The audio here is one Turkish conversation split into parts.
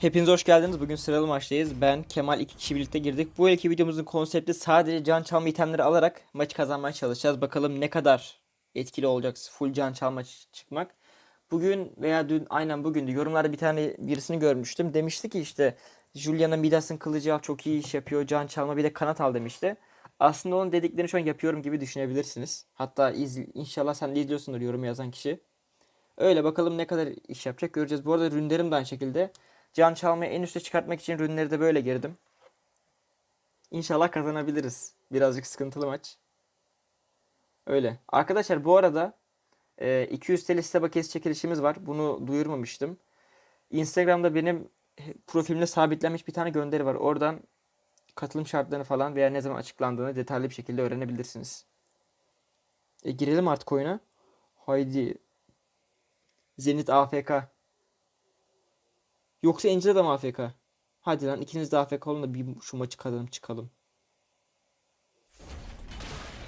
Hepiniz hoş geldiniz. Bugün sıralı maçtayız. Ben, Kemal iki kişi birlikte girdik. Bu iki videomuzun konsepti sadece can çalma itemleri alarak maçı kazanmaya çalışacağız. Bakalım ne kadar etkili olacak full can çalma çıkmak. Bugün veya dün aynen bugün de yorumlarda bir tane birisini görmüştüm. Demişti ki işte Juliana Midas'ın kılıcı al çok iyi iş yapıyor. Can çalma bir de kanat al demişti. Aslında onun dediklerini şu an yapıyorum gibi düşünebilirsiniz. Hatta iz, inşallah sen de izliyorsundur yorum yazan kişi. Öyle bakalım ne kadar iş yapacak göreceğiz. Bu arada rünlerim de aynı şekilde. Can çalmayı en üste çıkartmak için rünleri de böyle girdim. İnşallah kazanabiliriz. Birazcık sıkıntılı maç. Öyle. Arkadaşlar bu arada e, 200 TL site bakiyesi çekilişimiz var. Bunu duyurmamıştım. Instagram'da benim profilimde sabitlenmiş bir tane gönderi var. Oradan katılım şartlarını falan veya ne zaman açıklandığını detaylı bir şekilde öğrenebilirsiniz. E, girelim artık oyuna. Haydi. Zenit AFK. Yoksa Angela da mı AFK? Hadi lan ikiniz de AFK olun da bir şu maçı kazanıp çıkalım.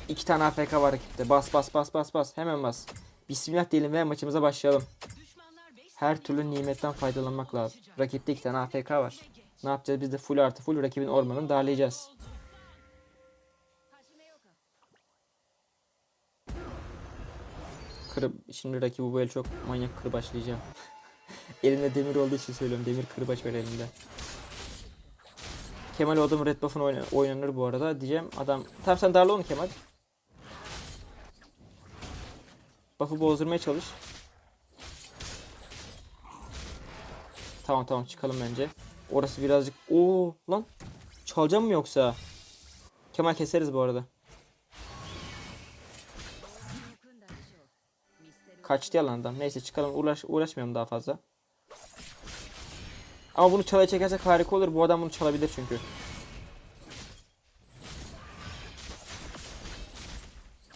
İki tane AFK var rakipte. Bas bas bas bas bas. Hemen bas. Bismillah diyelim ve maçımıza başlayalım. Her türlü nimetten faydalanmak lazım. Rakipte iki tane AFK var. Ne yapacağız? Biz de full artı full rakibin ormanını darlayacağız. Kırıp şimdi rakibi bu el çok manyak kırbaçlayacağım. Elimde demir olduğu için söylüyorum. Demir kırbaç var elimde. Kemal o adamın red buff'ın oyna- oynanır bu arada diyeceğim. Adam tamam sen darla onu Kemal. Buff'ı bozdurmaya çalış. Tamam tamam çıkalım bence. Orası birazcık Oo lan çalacağım mı yoksa? Kemal keseriz bu arada. Kaçtı yalan adam. Neyse çıkalım uğraş uğraşmayalım daha fazla. Ama bunu çalaya çekersek harika olur. Bu adam bunu çalabilir çünkü.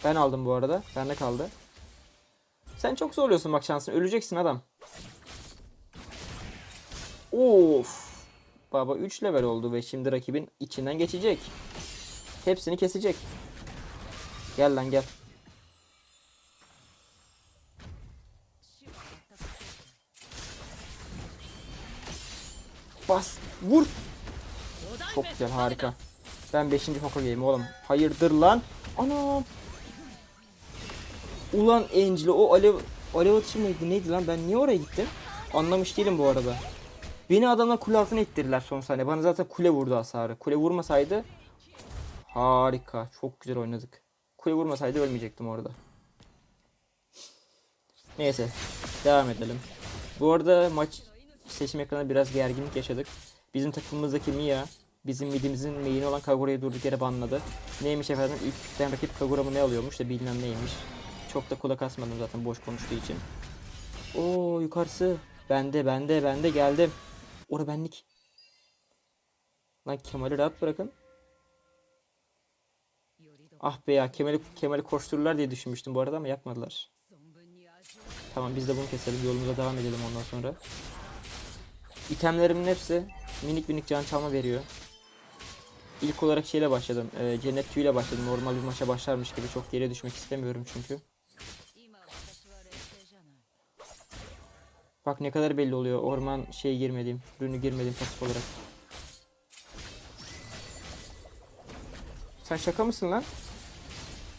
Ben aldım bu arada. Bende kaldı. Sen çok zorluyorsun bak şansını. Öleceksin adam. Of. Baba 3 level oldu ve şimdi rakibin içinden geçecek. Hepsini kesecek. Gel lan gel. Bas. Vur. Çok güzel harika. Ben 5. Hokagey'im oğlum. Hayırdır lan? Ana. Ulan Angelo o alev alev atışı mıydı neydi lan ben niye oraya gittim? Anlamış değilim bu arada. Beni adamlar kule altına ittirdiler son saniye. Bana zaten kule vurdu hasarı. Kule vurmasaydı harika. Çok güzel oynadık. Kule vurmasaydı ölmeyecektim orada. Neyse. Devam edelim. Bu arada maç seçim ekranında biraz gerginlik yaşadık. Bizim takımımızdaki Mia bizim midimizin main'i olan Kagura'yı durduk yere banladı. Neymiş efendim? İlk rakip Kagura mı ne alıyormuş da bilmem neymiş. Çok da kulak asmadım zaten boş konuştuğu için. Oo yukarısı. Bende bende bende geldim. Ora benlik. Lan Kemal'i rahat bırakın. Ah be ya Kemal'i Kemal'i koştururlar diye düşünmüştüm bu arada ama yapmadılar. Tamam biz de bunu keselim yolumuza devam edelim ondan sonra. İtemlerimin hepsi minik minik can çalma veriyor. İlk olarak şeyle başladım. E, cennet tüyüyle başladım. Normal bir maça başlarmış gibi çok geriye düşmek istemiyorum çünkü. Bak ne kadar belli oluyor. Orman şey girmediğim, ürünü girmediğim pasif olarak. Sen şaka mısın lan?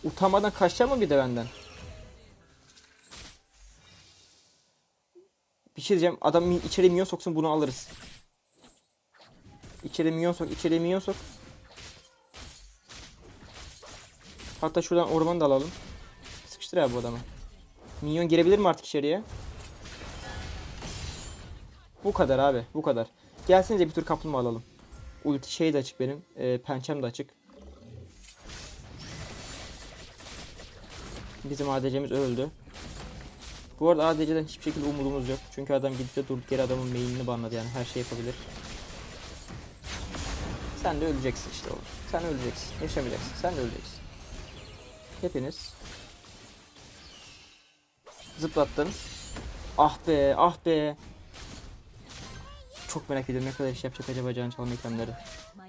Utanmadan kaçacak mı bir de benden? Bir şey. Adam içeri minyon soksun bunu alırız. İçeri minyon sok, içeri minyon sok. Hatta şuradan ormanı da alalım. Sıkıştır abi bu adamı. Minyon girebilir mi artık içeriye? Bu kadar abi, bu kadar. Gelsenize bir tur kaplumbağa alalım. Ulti şey de açık benim. E, pençem de açık. Bizim ADC'miz öldü. Bu arada ADC'den hiçbir şekilde umudumuz yok. Çünkü adam gidip de durduk yere adamın mainini banladı yani her şey yapabilir. Sen de öleceksin işte oğlum. Sen öleceksin. Yaşamayacaksın. Sen de öleceksin. Hepiniz. Zıplattın. Ah be ah be. Çok merak ediyorum ne kadar iş yapacak acaba can çalma itemleri.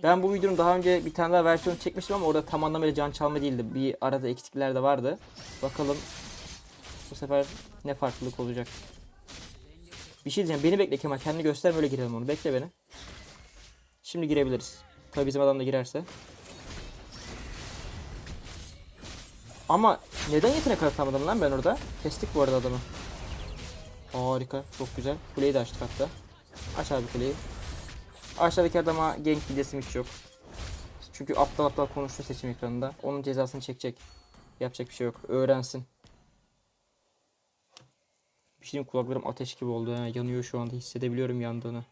Ben bu videonun daha önce bir tane daha versiyon çekmiştim ama orada tam anlamıyla can çalma değildi. Bir arada eksikler de vardı. Bakalım bu sefer ne farklılık olacak. Bir şey diyeceğim. Beni bekle Kemal. Kendini göster böyle girelim onu. Bekle beni. Şimdi girebiliriz. Tabii bizim adam da girerse. Ama neden yetenek atamadım lan ben orada? Kestik bu arada adamı. Harika. Çok güzel. Kuleyi de açtık hatta. Aç abi kuleyi. Aşağıdaki adama gank gidesim hiç yok. Çünkü aptal aptal konuştu seçim ekranında. Onun cezasını çekecek. Yapacak bir şey yok. Öğrensin. Bir şey kulaklarım ateş gibi oldu. Ha. Yanıyor şu anda. Hissedebiliyorum yandığını.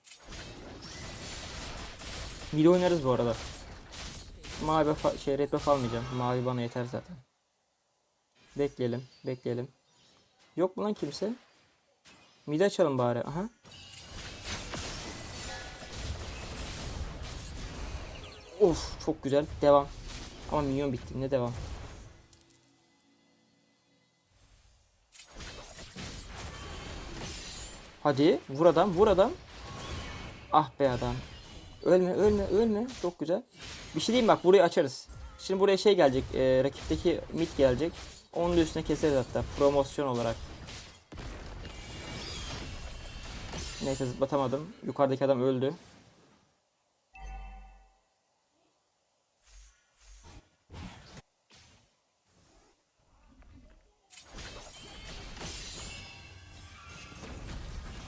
Mid oynarız bu arada. Mavi şey red buff almayacağım. Mavi bana yeter zaten. Bekleyelim. Bekleyelim. Yok mu lan kimse? Mid açalım bari. Aha. Of çok güzel. Devam. Ama minyon bitti. Ne devam? Hadi vur adam vur adam. Ah be adam. Ölme ölme ölme. Çok güzel. Bir şey diyeyim bak burayı açarız. Şimdi buraya şey gelecek. E, rakipteki mid gelecek. Onun da üstüne keseriz hatta. Promosyon olarak. Neyse zıplatamadım. Yukarıdaki adam öldü.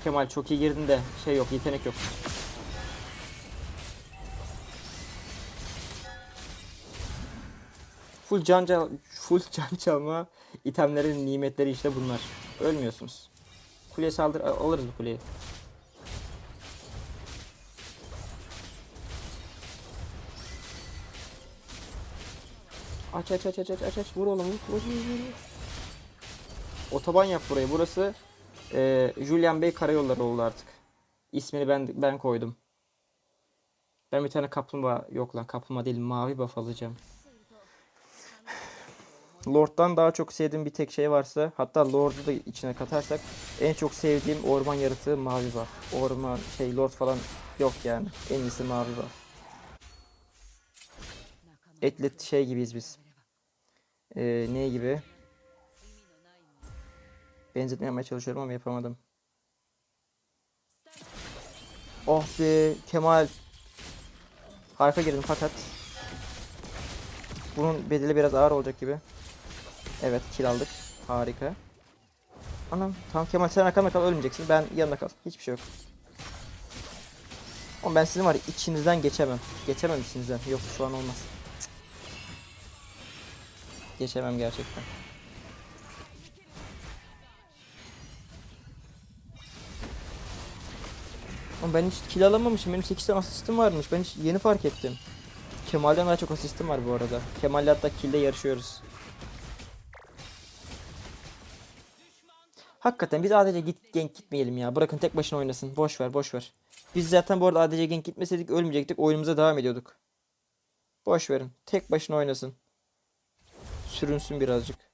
Kemal çok iyi girdin de şey yok yetenek yok. Full can çal full can çalma itemlerin nimetleri işte bunlar. Ölmüyorsunuz. Kuleye saldır al- alırız bu kuleyi. Aç aç aç aç aç aç vur oğlum vur vur vur. Otoban yap burayı. Burası e, Julian Bey Karayolları oldu artık. İsmini ben ben koydum. Ben bir tane kaplumbağa yok lan kaplumbağa değil mavi buff alacağım. Lord'dan daha çok sevdiğim bir tek şey varsa hatta Lord'u da içine katarsak en çok sevdiğim orman yaratığı mavi buff. Orman şey Lord falan yok yani. En iyisi mavi buff. Etlet şey gibiyiz biz. Ee, ne gibi? Benzetme çalışıyorum ama yapamadım. Oh be Kemal. Harika girdim fakat bunun bedeli biraz ağır olacak gibi. Evet kill aldık. Harika. Anam tamam Kemal sen arkamda kal ölmeyeceksin. Ben yanında kal. Hiçbir şey yok. Ama ben sizin var ya içinizden geçemem. Geçemem içinizden. Yok şu an olmaz. Cık. Geçemem gerçekten. Ama ben hiç kill alamamışım. Benim 8 tane asistim varmış. Ben hiç yeni fark ettim. Kemal'den daha çok asistim var bu arada. Kemal'le hatta kill'de yarışıyoruz. Hakikaten biz ADC git gank gitmeyelim ya. Bırakın tek başına oynasın. Boş ver, boş ver. Biz zaten bu arada ADC gank gitmeseydik ölmeyecektik. Oyunumuza devam ediyorduk. Boş verin. Tek başına oynasın. Sürünsün birazcık.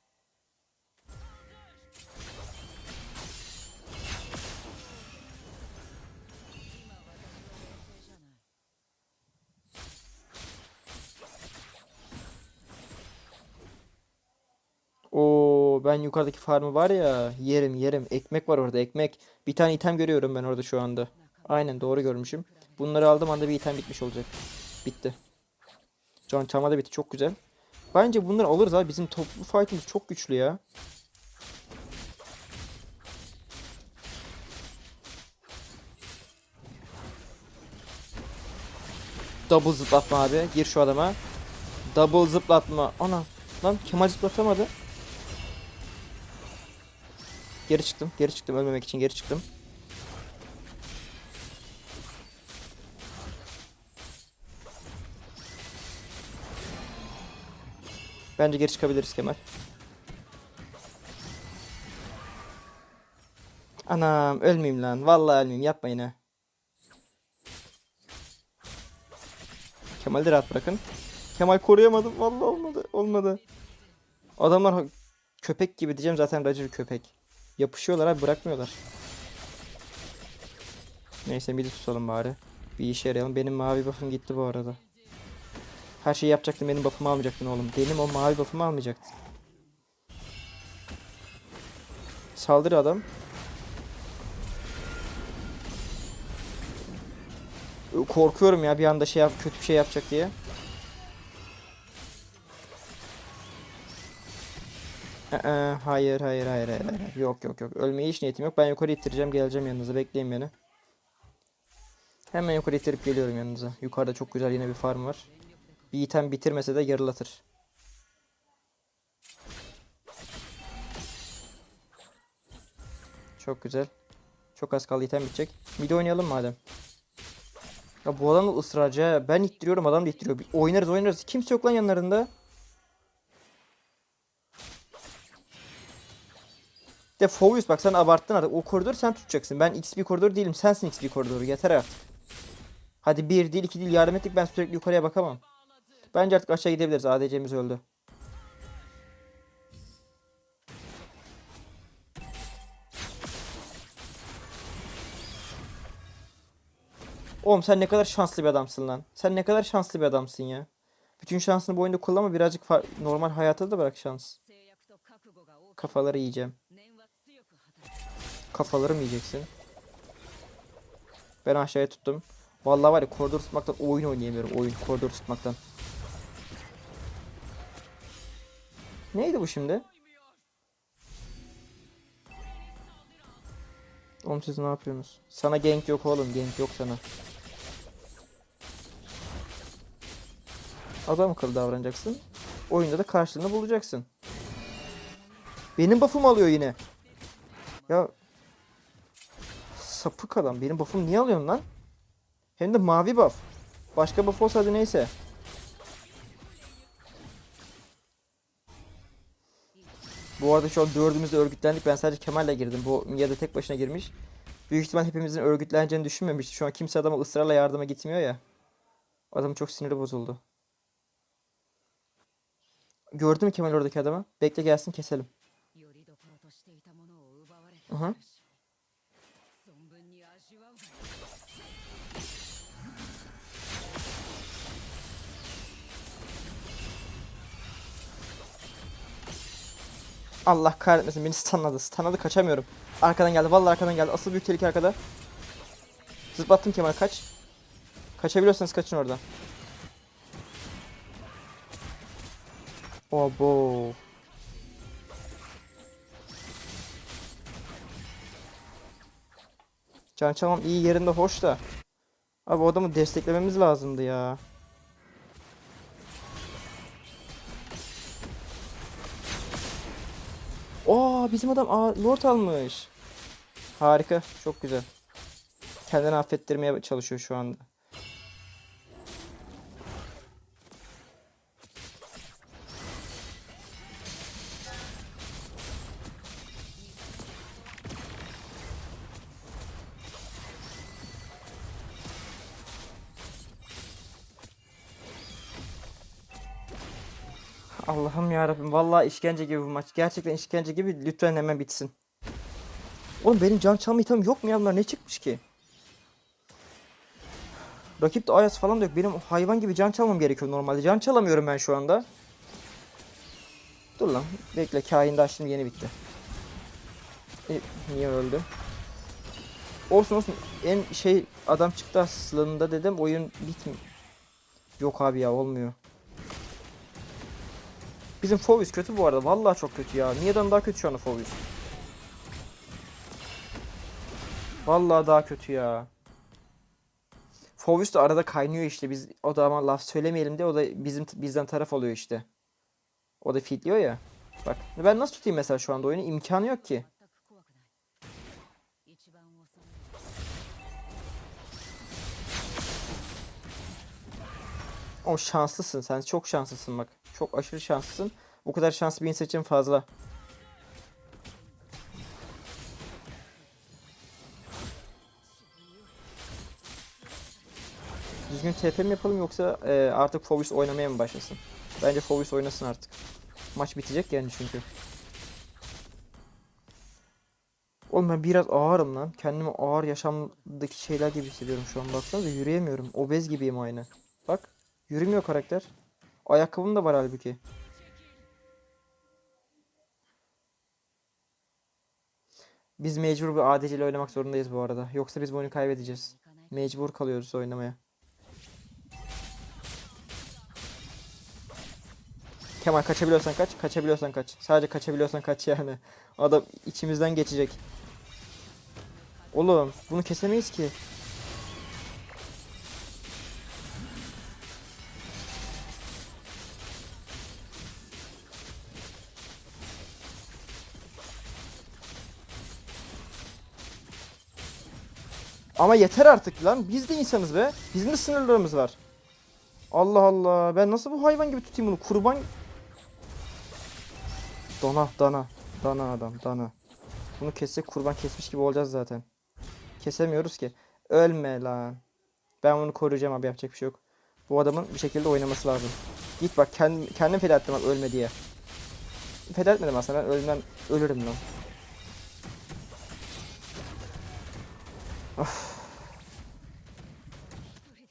Ben yukarıdaki farmı var ya yerim yerim. Ekmek var orada ekmek. Bir tane item görüyorum ben orada şu anda. Aynen doğru görmüşüm. Bunları aldım anda bir item bitmiş olacak. Bitti. Can çalma da bitti çok güzel. Bence bunları alırız abi. Bizim toplu fight'ımız çok güçlü ya. Double zıplatma abi. Gir şu adama. Double zıplatma. Ana. Lan Kemal zıplatamadı. Geri çıktım. Geri çıktım. Ölmemek için geri çıktım. Bence geri çıkabiliriz Kemal. Anam ölmeyeyim lan. Vallahi ölmeyeyim. Yapma yine. Kemal'i rahat bırakın. Kemal koruyamadım. Vallahi olmadı. Olmadı. Adamlar ha- köpek gibi diyeceğim zaten Roger köpek. Yapışıyorlar abi bırakmıyorlar. Neyse midi tutalım bari. Bir işe yarayalım. Benim mavi buff'ım gitti bu arada. Her şeyi yapacaktın benim buff'ımı almayacaktın oğlum. Benim o mavi buff'ımı almayacaktın. Saldır adam. Korkuyorum ya bir anda şey yap kötü bir şey yapacak diye. Hayır, hayır, hayır, hayır, hayır. Yok, yok, yok. Ölmeye hiç niyetim yok. Ben yukarı ittireceğim, geleceğim yanınıza. Bekleyin beni. Hemen yukarı ittirip geliyorum yanınıza. Yukarıda çok güzel yine bir farm var. Bir item bitirmese de yarılatır. Çok güzel. Çok az kaldı item bitecek. De oynayalım madem. Ya bu adam da ısrarcı. Ben ittiriyorum adam da ittiriyor. Oynarız oynarız. Kimse yok lan yanlarında. De Fovius bak sen abarttın artık. O koridoru sen tutacaksın. Ben XP koridoru değilim. Sensin XP koridoru. Yeter artık. Hadi bir değil iki değil yardım ettik. Ben sürekli yukarıya bakamam. Bence artık aşağı gidebiliriz. ADC'miz öldü. Oğlum sen ne kadar şanslı bir adamsın lan. Sen ne kadar şanslı bir adamsın ya. Bütün şansını bu oyunda kullanma birazcık normal hayata da bırak şans. Kafaları yiyeceğim. Kafaları yiyeceksin? Ben aşağıya tuttum. Vallahi var ya koridor tutmaktan oyun oynayamıyorum. Oyun koridor tutmaktan. Neydi bu şimdi? Oğlum siz ne yapıyorsunuz? Sana gank yok oğlum. Gank yok sana. Adam akıllı davranacaksın. Oyunda da karşılığını bulacaksın. Benim buff'um alıyor yine. Ya sapık adam. Benim buff'um niye alıyorsun lan? Hem de mavi buff. Başka buff olsaydı neyse. Bu arada şu an dördümüz de örgütlendik. Ben sadece Kemal'le girdim. Bu ya da tek başına girmiş. Büyük ihtimal hepimizin örgütleneceğini düşünmemişti. Şu an kimse adama ısrarla yardıma gitmiyor ya. Adam çok siniri bozuldu. Gördün mü Kemal oradaki adamı? Bekle gelsin keselim. よ Allah kahretmesin beni stunladı. Stunladı kaçamıyorum. Arkadan geldi. Vallahi arkadan geldi. Asıl büyük tehlike arkada. Zıplattım Kemal kaç. Kaçabiliyorsanız kaçın oradan. Obo. Can çalmam iyi yerinde hoş da. Abi o adamı desteklememiz lazımdı ya. Oo bizim adam aa, lord almış. Harika. Çok güzel. Kendini affettirmeye çalışıyor şu anda. Vallahi işkence gibi bu maç. Gerçekten işkence gibi. Lütfen hemen bitsin. Oğlum benim can çalma itemim yok mu ya bunlar ne çıkmış ki? Rakipte Ayas falan da yok. Benim hayvan gibi can çalmam gerekiyor normalde. Can çalamıyorum ben şu anda. Dur lan. Bekle. Kain de açtım yeni bitti. E, niye öldü? Olsun olsun. En şey adam çıktı aslında dedim. Oyun bitmiyor. Yok abi ya olmuyor. Bizim Fovius kötü bu arada. Vallahi çok kötü ya. Niye'den daha kötü şu anda Fovius. Vallahi daha kötü ya. Fovius da arada kaynıyor işte. Biz o da ama laf söylemeyelim de o da bizim bizden taraf oluyor işte. O da fitliyor ya. Bak ben nasıl tutayım mesela şu anda oyunu? İmkanı yok ki. O şanslısın sen çok şanslısın bak. Çok aşırı şanslısın. Bu kadar şanslı bir insan için fazla. Düzgün TP mi yapalım yoksa e, artık Fovius oynamaya mı başlasın? Bence Fovius oynasın artık. Maç bitecek yani çünkü. Oğlum ben biraz ağırım lan. Kendimi ağır yaşamdaki şeyler gibi hissediyorum şu an. Baksanıza yürüyemiyorum. Obez gibiyim aynı. Bak. Yürümüyor karakter. Ayakkabım da var halbuki. Biz mecbur bir ADC oynamak zorundayız bu arada. Yoksa biz bu oyunu kaybedeceğiz. Mecbur kalıyoruz oynamaya. Kemal kaçabiliyorsan kaç. Kaçabiliyorsan kaç. Sadece kaçabiliyorsan kaç yani. Adam içimizden geçecek. Oğlum bunu kesemeyiz ki. Ama yeter artık lan. Biz de insanız be. Bizim de sınırlarımız var. Allah Allah. Ben nasıl bu hayvan gibi tutayım bunu? Kurban... Dana, dana. Dana adam, dana. Bunu kessek kurban kesmiş gibi olacağız zaten. Kesemiyoruz ki. Ölme lan. Ben bunu koruyacağım abi yapacak bir şey yok. Bu adamın bir şekilde oynaması lazım. Git bak kendim, kendim feda ettim bak ölme diye. Feda etmedim aslında ben ölmem, ölürüm lan.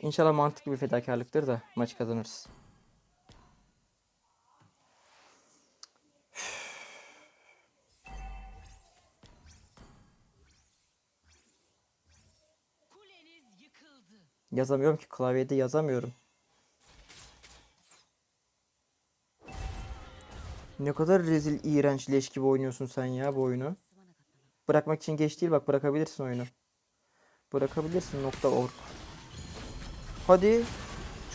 İnşallah mantıklı bir fedakarlıktır da maçı kazanırız. Yazamıyorum ki klavyede yazamıyorum. Ne kadar rezil, iğrenç, leş gibi oynuyorsun sen ya bu oyunu. Bırakmak için geç değil bak bırakabilirsin oyunu. Bırakabilirsin nokta org. Hadi.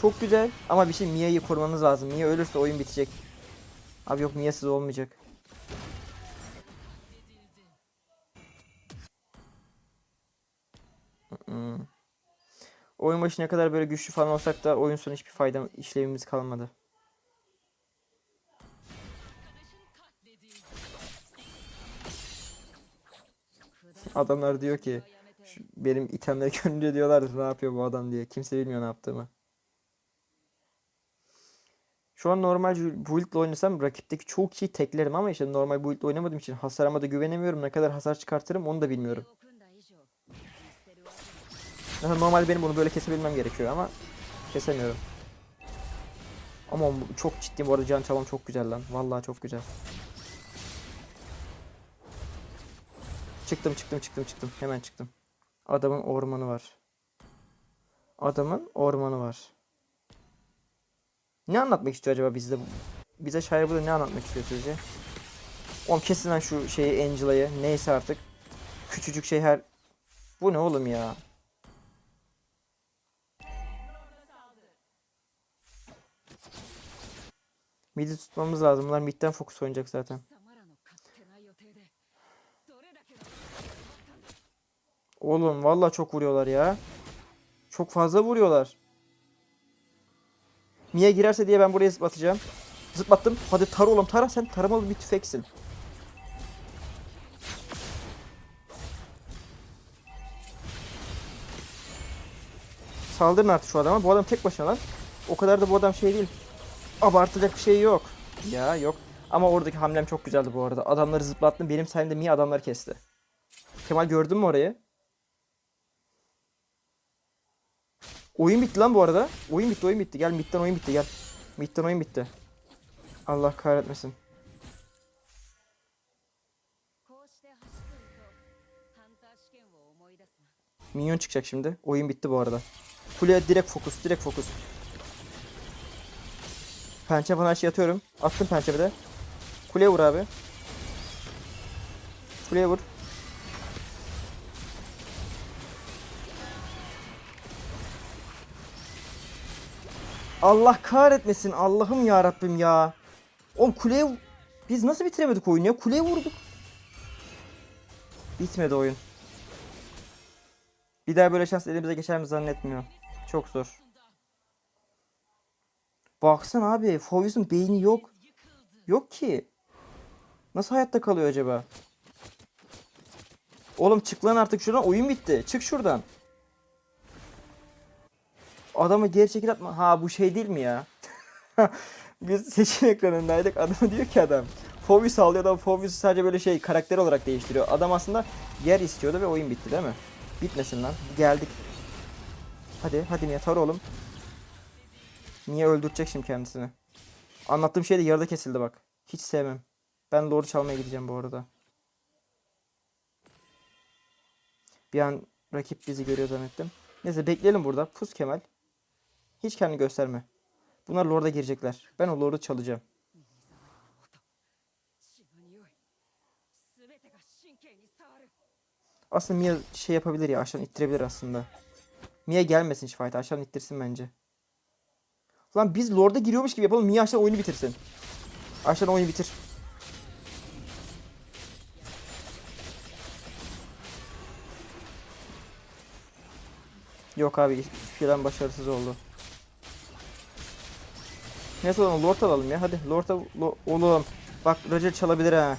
Çok güzel. Ama bir şey Mia'yı korumanız lazım. Mia ölürse oyun bitecek. Abi yok Mia'sız olmayacak. Mm. Oyun başı ne kadar böyle güçlü falan olsak da oyun sonu hiçbir fayda işlevimiz kalmadı. Adamlar diyor ki şu benim itemleri görünce diyorlardı ne yapıyor bu adam diye. Kimse bilmiyor ne yaptığımı. Şu an normal build oynasam rakipteki çok iyi teklerim ama işte normal build oynamadığım için hasarıma da güvenemiyorum. Ne kadar hasar çıkartırım onu da bilmiyorum. Normal benim bunu böyle kesebilmem gerekiyor ama kesemiyorum. Ama çok ciddi bu arada can çalan çok güzel lan. Vallahi çok güzel. Çıktım çıktım çıktım çıktım. Hemen çıktım. Adamın ormanı var. Adamın ormanı var. Ne anlatmak istiyor acaba bizde? Bize şair burada ne anlatmak istiyor sizce? Oğlum kesin lan şu şeyi Angela'yı. Neyse artık. Küçücük şey her... Bu ne oğlum ya? Mid'i tutmamız lazım. Bunlar midden fokus oynayacak zaten. Oğlum vallahi çok vuruyorlar ya. Çok fazla vuruyorlar. Mia girerse diye ben buraya zıplatacağım. Zıplattım. Hadi tar oğlum tara sen taramalı bir tüfeksin. Saldırın artık şu adama. Bu adam tek başına lan. O kadar da bu adam şey değil. Abartacak bir şey yok. Ya yok. Ama oradaki hamlem çok güzeldi bu arada. Adamları zıplattım. Benim sayemde Mia adamları kesti. Kemal gördün mü orayı? Oyun bitti lan bu arada. Oyun bitti oyun bitti. Gel midden oyun bitti gel. Midden oyun bitti. Allah kahretmesin. Minyon çıkacak şimdi. Oyun bitti bu arada. Kuleye direkt fokus, direkt fokus. Pençe falan her şeyi atıyorum. Attım pençemi de. Kuleye vur abi. Kuleye vur. Allah kahretmesin. Allah'ım ya Rabbim ya. Oğlum kuleye biz nasıl bitiremedik oyunu ya? Kuleye vurduk. Bitmedi oyun. Bir daha böyle şans elimize geçer mi zannetmiyorum. Çok zor. Baksana abi. Foyuz'un beyni yok. Yok ki. Nasıl hayatta kalıyor acaba? Oğlum çık lan artık şuradan. Oyun bitti. Çık şuradan. Adamı geri çekil atma. Ha bu şey değil mi ya? Biz seçim ekranındaydık. Adamı diyor ki adam. Fovius alıyor adam Fovius'u sadece böyle şey karakter olarak değiştiriyor. Adam aslında yer istiyordu ve oyun bitti değil mi? Bitmesin lan. Geldik. Hadi hadi Mia tar oğlum. Niye öldürecek şimdi kendisini? Anlattığım şey de yarıda kesildi bak. Hiç sevmem. Ben Lord'u çalmaya gideceğim bu arada. Bir an rakip bizi görüyor zannettim. Neyse bekleyelim burada. Pus Kemal. Hiç kendini gösterme. Bunlar Lord'a girecekler. Ben o Lord'u çalacağım. Aslında Mia şey yapabilir ya aşağı ittirebilir aslında. Mia gelmesin hiç fight'a aşağı ittirsin bence. Lan biz Lord'a giriyormuş gibi yapalım Mia aşağı oyunu bitirsin. Aşağı oyunu bitir. Yok abi hiçbir başarısız oldu. Neyse oğlum Lord alalım ya hadi Lord al Lo- oğlum. Bak Roger çalabilir ha.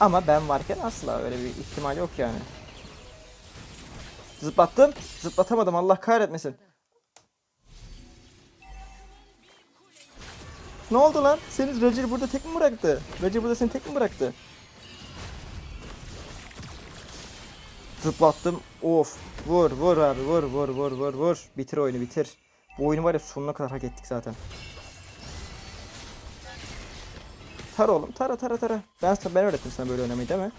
Ama ben varken asla öyle bir ihtimal yok yani. Zıplattım. Zıplatamadım Allah kahretmesin. Ne oldu lan? Seni Roger burada tek mi bıraktı? Roger burada seni tek mi bıraktı? Zıplattım. Of. Vur vur abi vur vur vur vur vur. Bitir oyunu bitir. Bu oyunu var ya sonuna kadar hak ettik zaten. Tara oğlum tara tara tara. Ben, ben öğrettim sana böyle oynamayı değil mi?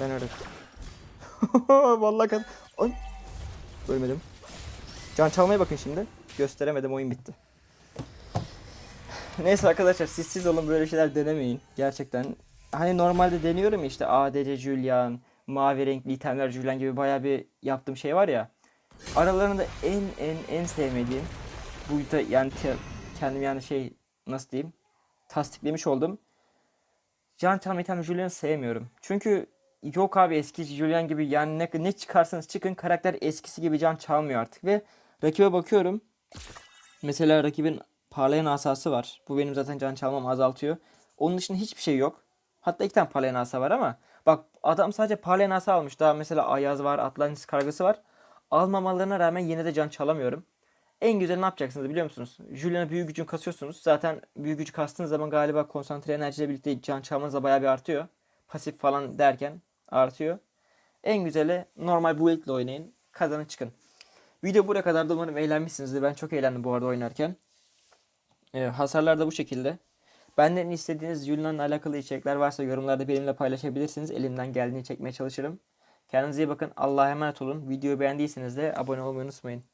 Ben öğrettim. Vallahi kaz... Ay. Ölmedim. Can çalmaya bakın şimdi. Gösteremedim oyun bitti. Neyse arkadaşlar siz siz olun böyle şeyler denemeyin. Gerçekten. Hani normalde deniyorum işte ADC Julian, mavi renkli itemler Julian gibi bayağı bir yaptığım şey var ya. Aralarında en en en sevmediğim bu da yani kendim yani şey nasıl diyeyim tasdiklemiş oldum. Çalma item Julian'ı sevmiyorum. Çünkü yok abi eski Julian gibi yani ne, ne çıkarsanız çıkın karakter eskisi gibi can çalmıyor artık ve rakibe bakıyorum. Mesela rakibin parlayan asası var. Bu benim zaten can çalmamı azaltıyor. Onun dışında hiçbir şey yok. Hatta iki tane parlayan asa var ama bak adam sadece parlayan asa almış. Daha mesela Ayaz var, Atlantis kargısı var. Almamalarına rağmen yine de can çalamıyorum. En güzel ne yapacaksınız biliyor musunuz? Julian'a büyü gücün kasıyorsunuz. Zaten büyü gücü kastığınız zaman galiba konsantre enerjiyle birlikte can çalmanız da bayağı bir artıyor. Pasif falan derken artıyor. En güzeli normal build ile oynayın. Kazanın çıkın. Video buraya kadar da umarım eğlenmişsinizdir. Ben çok eğlendim bu arada oynarken. Ee, hasarlar da bu şekilde. Benden istediğiniz Julian'la alakalı içerikler varsa yorumlarda benimle paylaşabilirsiniz. Elimden geldiğini çekmeye çalışırım. Kendinize iyi bakın. Allah'a emanet olun. Videoyu beğendiyseniz de abone olmayı unutmayın.